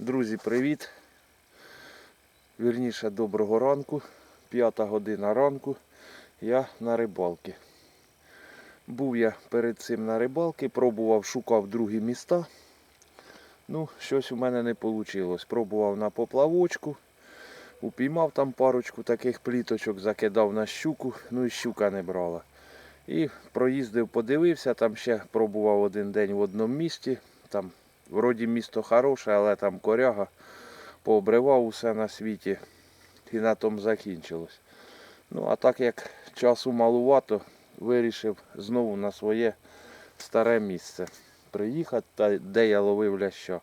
Друзі, привіт! Вірніше, доброго ранку. П'ята година ранку. Я на рибалці. Був я перед цим на рибалці, пробував, шукав другі міста. Ну, щось у мене не вийшло. Пробував на поплавочку, упіймав там парочку таких пліточок, закидав на щуку, ну і щука не брала. І проїздив, подивився, там ще пробував один день в одному місті. Там вроді місто хороше, але там коряга. Пообривав усе на світі і на тому закінчилось. Ну, а так як часу малувато, вирішив знову на своє старе місце приїхати, де я ловив ляща.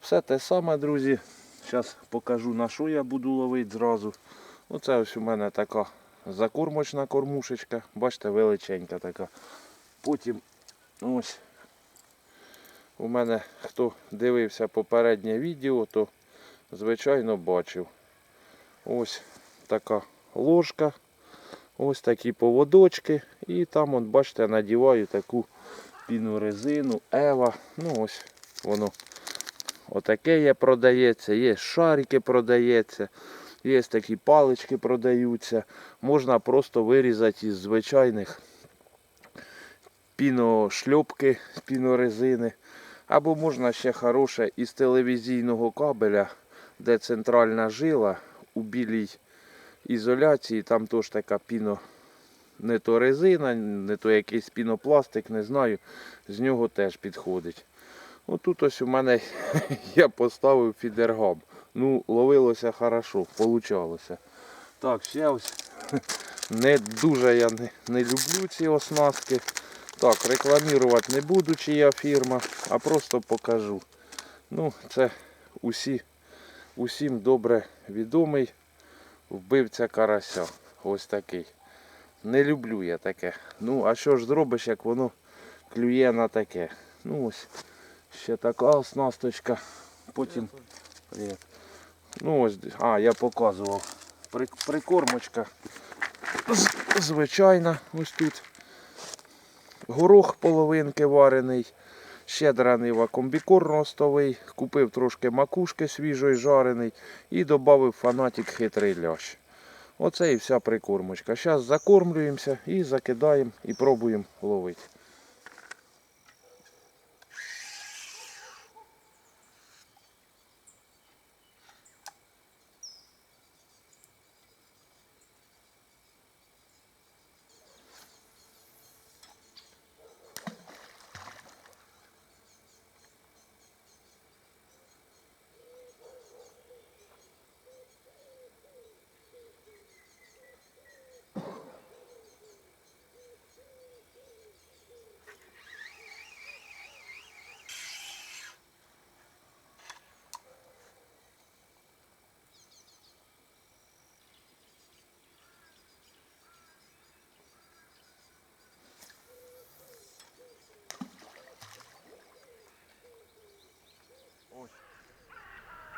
Все те саме, друзі. Зараз покажу на що я буду ловити зразу. Оце ось у мене така закормочна кормушечка. Бачите, величенька така. Потім ось у мене хто дивився попереднє відео, то звичайно бачив. Ось така ложка, ось такі поводочки. І там, от, бачите, надіваю таку пінорезину, ева. Ну ось воно отаке є продається, є шарики продається, є такі палички продаються. Можна просто вирізати із звичайних піношльопки пінорезини. Або можна ще хороше із телевізійного кабеля, де центральна жила у білій ізоляції, там теж така піно, не то резина, не то якийсь пінопластик, не знаю, з нього теж підходить. Отут ось у мене я поставив фідергам. Ну, ловилося хорошо, получалося. Так, ще ось не дуже я не, не люблю ці оснастки. Так, рекламувати не буду, чия фірма, а просто покажу. Ну, це усі, усім добре відомий вбивця карася. Ось такий. Не люблю я таке. Ну, а що ж зробиш, як воно клює на таке. Ну ось ще така оснасточка. Потім. Привіт. Ну ось, а, я показував. Прикормочка. Звичайна, ось тут горох половинки варений, щедраний комбікор ростовий, купив трошки макушки свіжої жарений і додав фанатик хитрий лящ. Оце і вся прикормочка. Зараз закормлюємося і закидаємо і пробуємо ловити.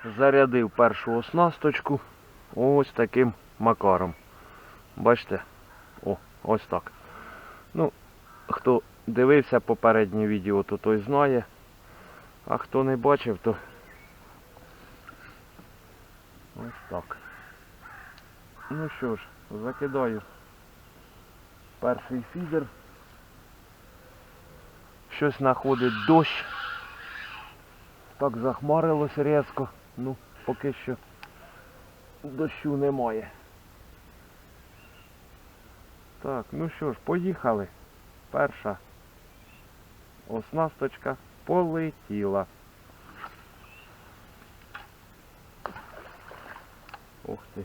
Зарядив першу оснасточку ось таким макаром. Бачите? О, ось так. Ну, хто дивився попереднє відео, то той знає. А хто не бачив, то ось так. Ну що ж, закидаю перший фідер. Щось знаходить дощ. Так захмарилось різко. Ну, поки що дощу немає. Так, ну що ж, поїхали. Перша оснасточка полетіла. Ух ти.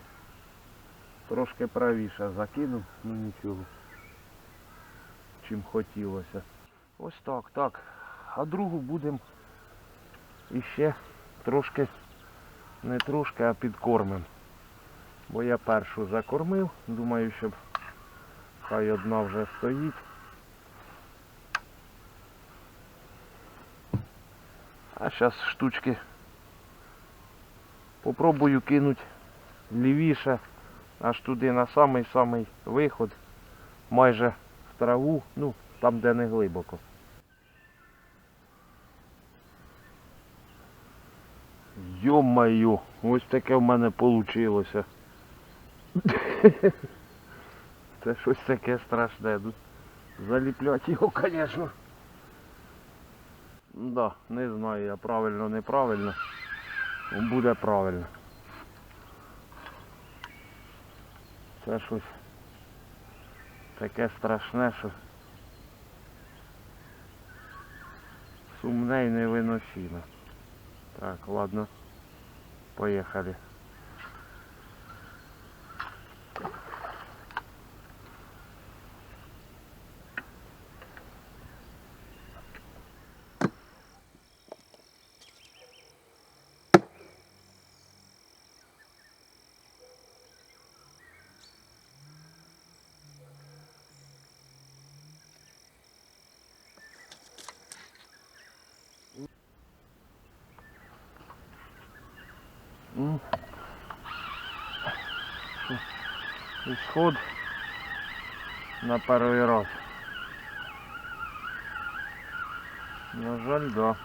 Трошки правіше закинув, ну нічого. Чим хотілося. Ось так, так. А другу будемо іще трошки, не трошки, а підкормим. Бо я першу закормив, думаю, щоб хай одна вже стоїть. А зараз штучки попробую кинуть лівіше, аж туди на самий-самий виход, майже в траву, ну, там де не глибоко. Йо-моє, ось таке в мене вийшло. Це щось таке страшне. Заліплять його, звісно. Да, не знаю я правильно, неправильно. Ну, Буде правильно. Це щось таке страшне, що сумне і невиносиме. Так, ладно. Поехали. Исход на перший раз. На жаль, да.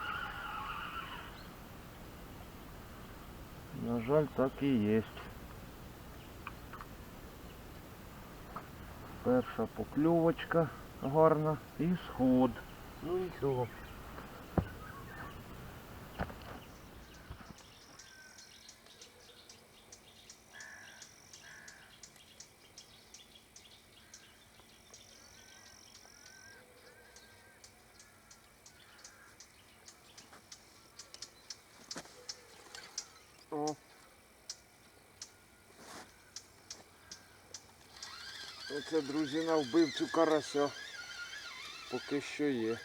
На жаль, так і є. Перша покльовочка гарна і сход. Ну нічого. О. Оце, друзі, вбивцю карася. Поки що є.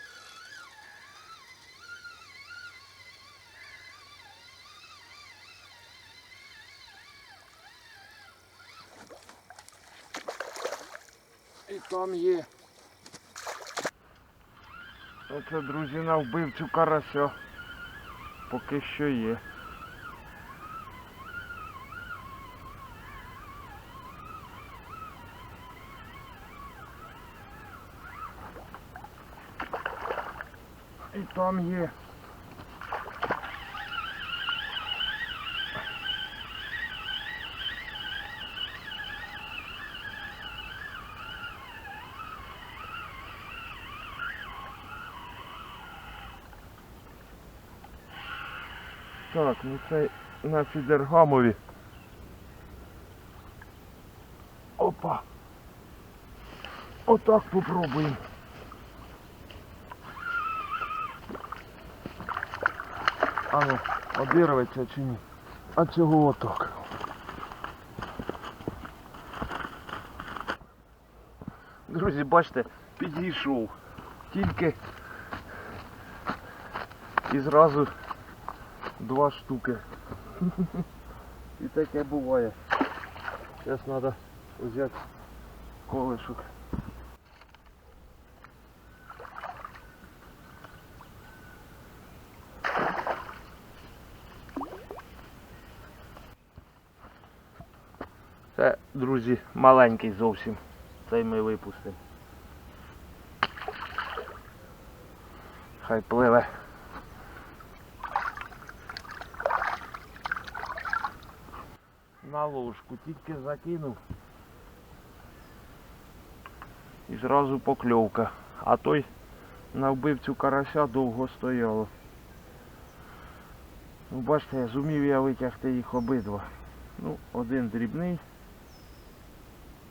І там є. Оце, друзі, вбивцю карася. Поки що є. І там є. Так, ну це на фідергамові. Опа. Отак попробуємо. А ну, одирветься чи ні? А цього отак. Друзі, бачите, підійшов. Тільки і зразу два штуки. І таке буває. Зараз треба взяти колишок. Це, друзі, маленький зовсім. Цей ми випустимо. Хай пливе. На ложку тільки закинув. І зразу покльовка. А той на вбивцю карася довго стояло. Ну, бачите, зумів я витягти їх обидва. Ну, один дрібний,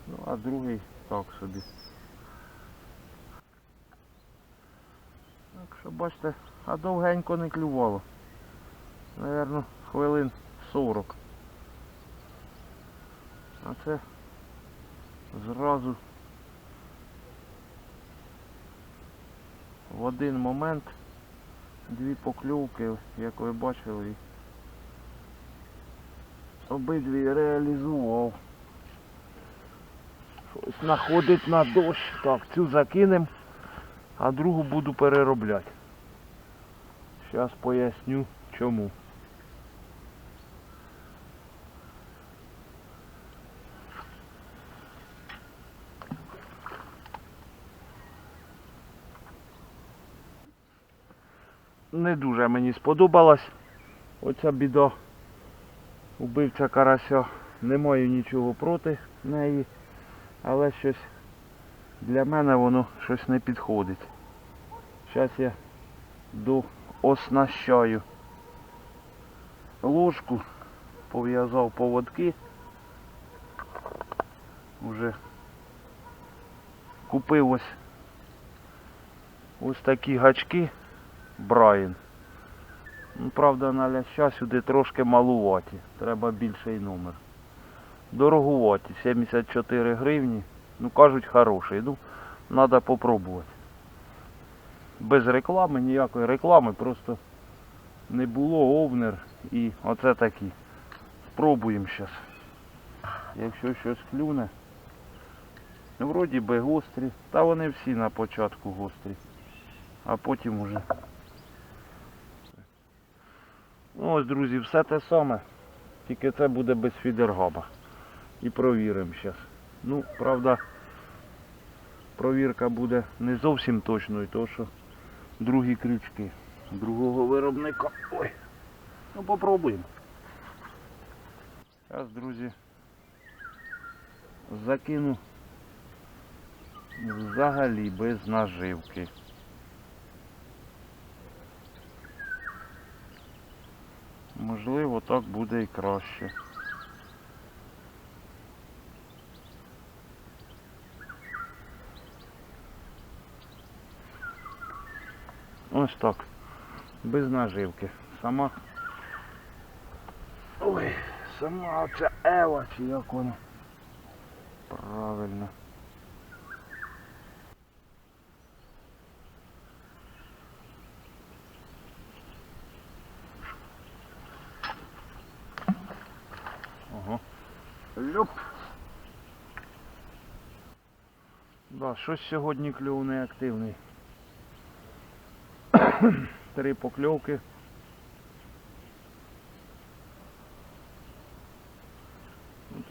ну а другий так собі. Так що бачите, а довгенько не клювало. Наверно, хвилин 40. А це зразу в один момент дві покльовки, як ви бачили, обидві реалізував. Щось знаходить на дощ. Так, цю закинем, а другу буду переробляти. Зараз поясню чому. Не дуже мені сподобалась Оця біда убивця карася. Не маю нічого проти неї, але щось для мене воно щось не підходить. Зараз я дооснащаю ложку, пов'язав поводки. Уже купив ось ось такі гачки Брайан. Ну, правда, на ляща сюди трошки малуваті. Треба більший номер. Дорогуваті, 74 гривні. Ну кажуть хороший. Ну, треба попробувати. Без реклами, ніякої реклами, просто не було овнер і оце такі. Спробуємо зараз. Якщо щось клюне. Ну, вроді би гострі. Та вони всі на початку гострі. А потім уже. Ну ось, друзі, все те саме. Тільки це буде без фідергаба. І провіримо зараз. Ну, правда, провірка буде не зовсім точною, тому що другі крючки другого виробника. Ой. Ну попробуємо. Зараз, друзі, закину взагалі без наживки. Можливо, так буде і краще. Ось так. Без наживки. Сама. Ой, сама оця Ева, чи як вона. Правильно. Ага. Люп. Да, щось сьогодні клюв неактивний. Три покльовки.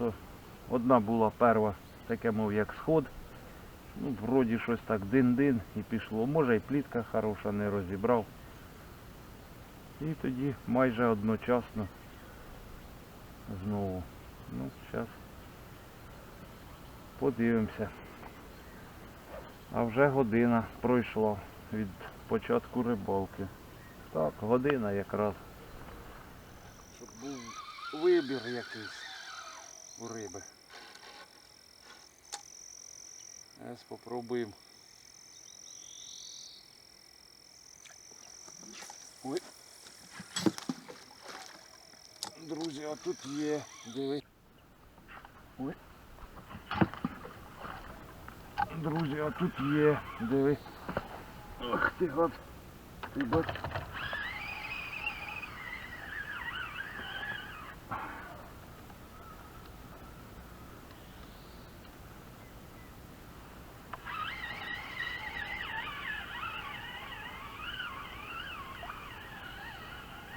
Ну, одна була перша, таке мов як сход. Ну, вроді щось так дин-дин і пішло. Може і плітка хороша, не розібрав. І тоді майже одночасно знову. Ну, зараз подивимося. А вже година пройшла від початку рибалки. Так, година якраз. Щоб був вибір якийсь у риби. Зараз попробуємо. Ой. Друзі, а тут є, диви. Ой. Друзі, а тут є, диви. Ах ти от. Ти бач.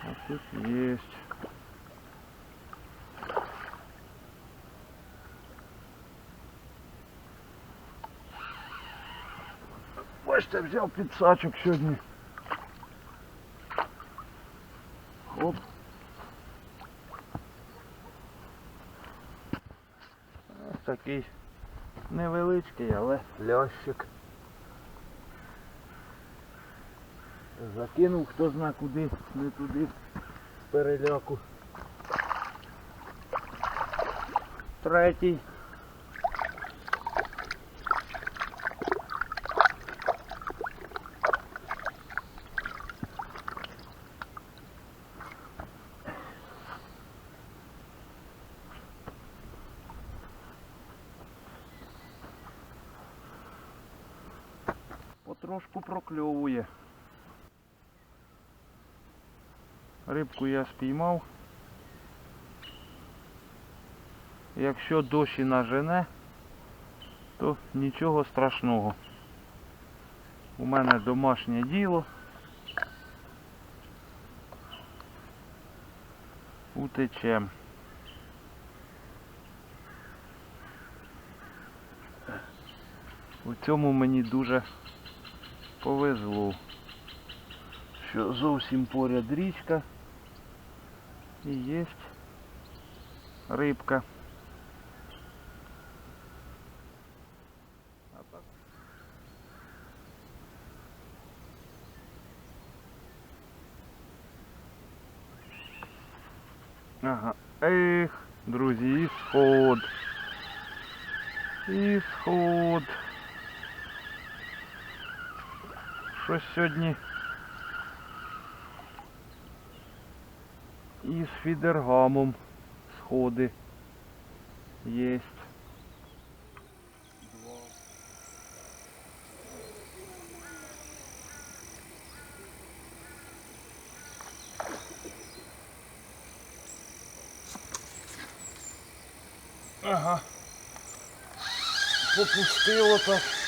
А тут есть. Бачите, взяв підсачок сьогодні. Оп. Ось такий невеличкий, але лящик. Закинув хто зна куди, не туди, переляку. Третій. Потрошку прокльовує. Рибку я спіймав. Якщо дощ і нажене, то нічого страшного. У мене домашнє діло. Утечем. У цьому мені дуже повезло, що зовсім поряд річка І є рибка. А так. Ага. Ех, друзі, і сход. І сход. Щось сьогодні із фідергамом сходи єсть. Ага. Попустило так.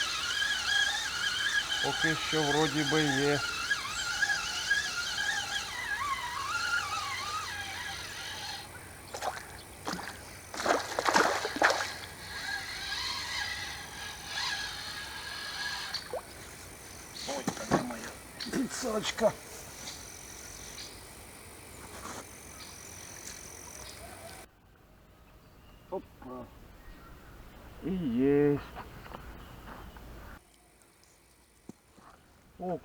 Поки що вроді би є. Ой,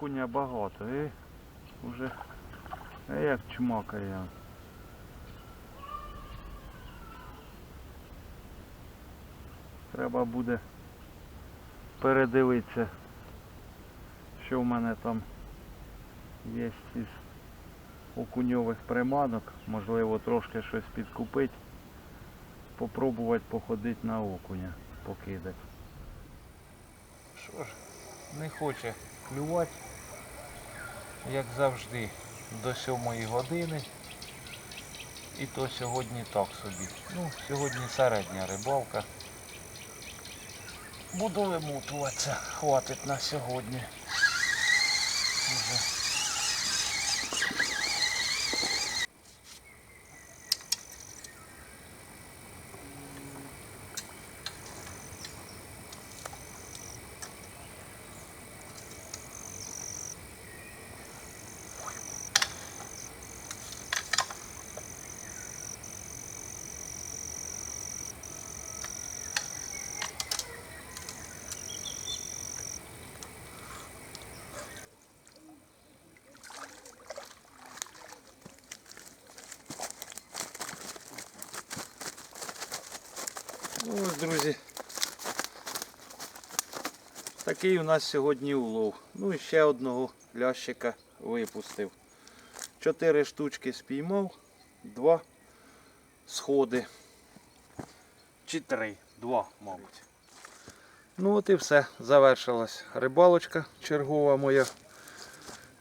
Окуня багато, і вже як чмакає. Треба буде передивитися, що в мене там є із окуньових приманок. Можливо трошки щось підкупити. Попробувати походити на окуня, покидати. Що ж, не хоче клювати, як завжди, до сьомої години. І то сьогодні так собі. Ну, сьогодні середня рибалка. Буду вимутуватися, хватить на сьогодні. Вже. Друзі. Такий у нас сьогодні улов. Ну і ще одного лящика випустив. Чотири штучки спіймав, два сходи. Чи три. Два, мабуть. Ну от і все. Завершилась рибалочка чергова моя.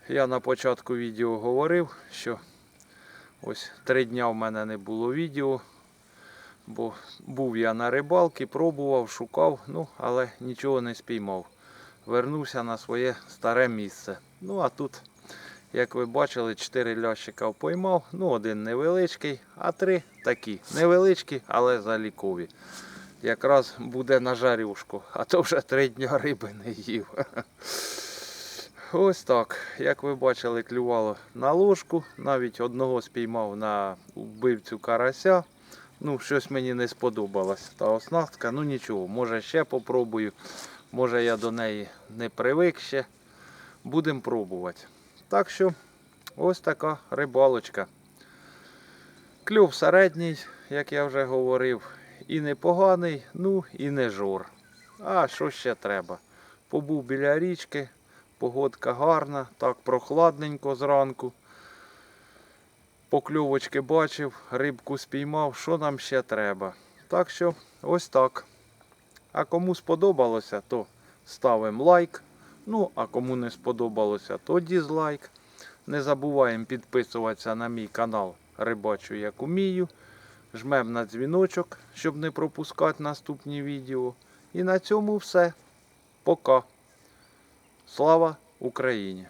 Я на початку відео говорив, що ось три дня в мене не було відео. Бо був я на рибалці, пробував, шукав, ну, але нічого не спіймав. Вернувся на своє старе місце. Ну а тут, як ви бачили, 4 лящика поймав. Ну, один невеличкий, а три такі. Невеличкі, але залікові. Якраз буде на жарюшку, а то вже три дня риби не їв. Ось так. Як ви бачили, клювало на ложку. Навіть одного спіймав на вбивцю карася. Ну, щось мені не сподобалось. Та оснастка, ну нічого, може ще попробую. Може я до неї не привик ще. Будемо пробувати. Так що ось така рибалочка. Клюв середній, як я вже говорив. І непоганий, ну і не жор. А що ще треба? Побув біля річки, погодка гарна, так прохладненько зранку. Покльовочки бачив, рибку спіймав, що нам ще треба. Так що ось так. А кому сподобалося, то ставимо лайк. Ну, а кому не сподобалося, то дізлайк. Не забуваємо підписуватися на мій канал Рибачу як умію. Жмемо на дзвіночок, щоб не пропускати наступні відео. І на цьому все. Пока. Слава Україні!